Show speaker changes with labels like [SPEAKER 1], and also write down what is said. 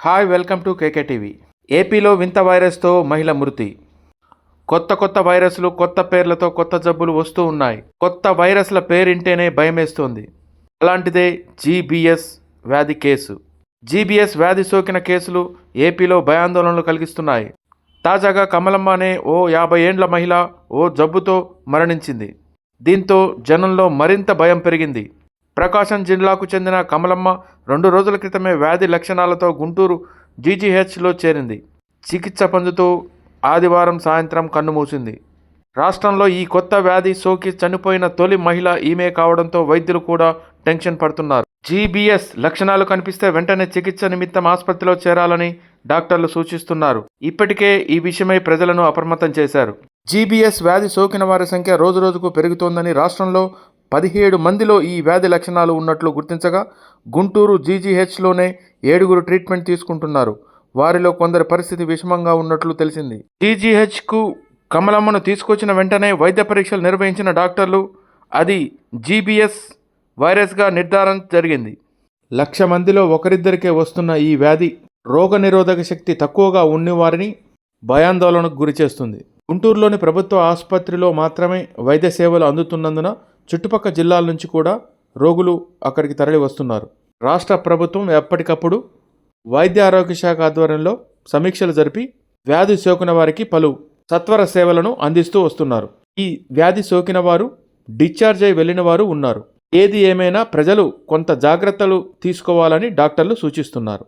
[SPEAKER 1] Hi welcome to KK TV. ఏపీలో వింత వైరస్తో మహిళ మృతి. కొత్త కొత్త వైరస్లు కొత్త పేర్లతో కొత్త జబ్బులు వస్తూ ఉన్నాయి. కొత్త వైరస్ల పేరింటేనే భయమేస్తోంది. అలాంటిదే జీబీఎస్ వ్యాధి కేసు. జీబీఎస్ వ్యాధి సోకిన కేసులు ఏపీలో భయాందోళనలు కలిగిస్తున్నాయి. తాజాగా కమలమ్మ అనే ఓ యాభై ఏండ్ల మహిళ ఓ జబ్బుతో మరణించింది. దీంతో జనంలో మరింత భయం పెరిగింది. ప్రకాశం జిల్లాకు చెందిన కమలమ్మ రెండు రోజుల క్రితమే వ్యాధి లక్షణాలతో గుంటూరు జీజీహెచ్లో చేరింది. చికిత్స పొందుతూ ఆదివారం సాయంత్రం కన్నుమూసింది రాష్ట్రంలో ఈ కొత్త వ్యాధి సోకి చనిపోయిన తొలి మహిళ ఈమె కావడంతో వైద్యులు కూడా టెన్షన్ పడుతున్నారు. జీబీఎస్ లక్షణాలు కనిపిస్తే వెంటనే చికిత్స నిమిత్తం ఆసుపత్రిలో చేరాలని డాక్టర్లు సూచిస్తున్నారు. ఇప్పటికే ఈ విషయమై ప్రజలను అప్రమత్తం చేశారు. జీబీఎస్ వ్యాధి సోకిన వారి సంఖ్య రోజురోజుకు పెరుగుతోందని రాష్ట్రంలో పదిహేడు మందిలో ఈ వ్యాధి లక్షణాలు ఉన్నట్లు గుర్తించగా గుంటూరు జీజీహెచ్లోనే ఏడుగురు ట్రీట్మెంట్ తీసుకుంటున్నారు. వారిలో కొందరి పరిస్థితి విషమంగా ఉన్నట్లు తెలిసింది. జీజీహెచ్కు కమలమ్మను తీసుకొచ్చిన వెంటనే వైద్య పరీక్షలు నిర్వహించిన డాక్టర్లు అది జీబీఎస్ వైరస్గా నిర్ధారణ జరిగింది. లక్ష మందిలో ఒకరిద్దరికే వస్తున్న ఈ వ్యాధి రోగనిరోధక శక్తి తక్కువగా ఉన్నవారిని భయాందోళనకు గురిచేస్తుంది. గుంటూరులోని ప్రభుత్వ ఆసుపత్రిలో మాత్రమే వైద్య సేవలు అందుతున్నందున చుట్టుపక్క జిల్లాల నుంచి కూడా రోగులు అక్కడికి తరలి వస్తున్నారు. రాష్ట్ర ప్రభుత్వం ఎప్పటికప్పుడు వైద్య ఆరోగ్య శాఖ ఆధ్వర్యంలో సమీక్షలు జరిపి వ్యాధి సోకిన వారికి పలు సత్వర సేవలను అందిస్తూ వస్తున్నారు. ఈ వ్యాధి సోకిన వారు డిశ్చార్జ్ అయి వెళ్ళిన వారు ఉన్నారు. ఏది ఏమైనా ప్రజలు కొంత జాగ్రత్తలు తీసుకోవాలని డాక్టర్లు సూచిస్తున్నారు.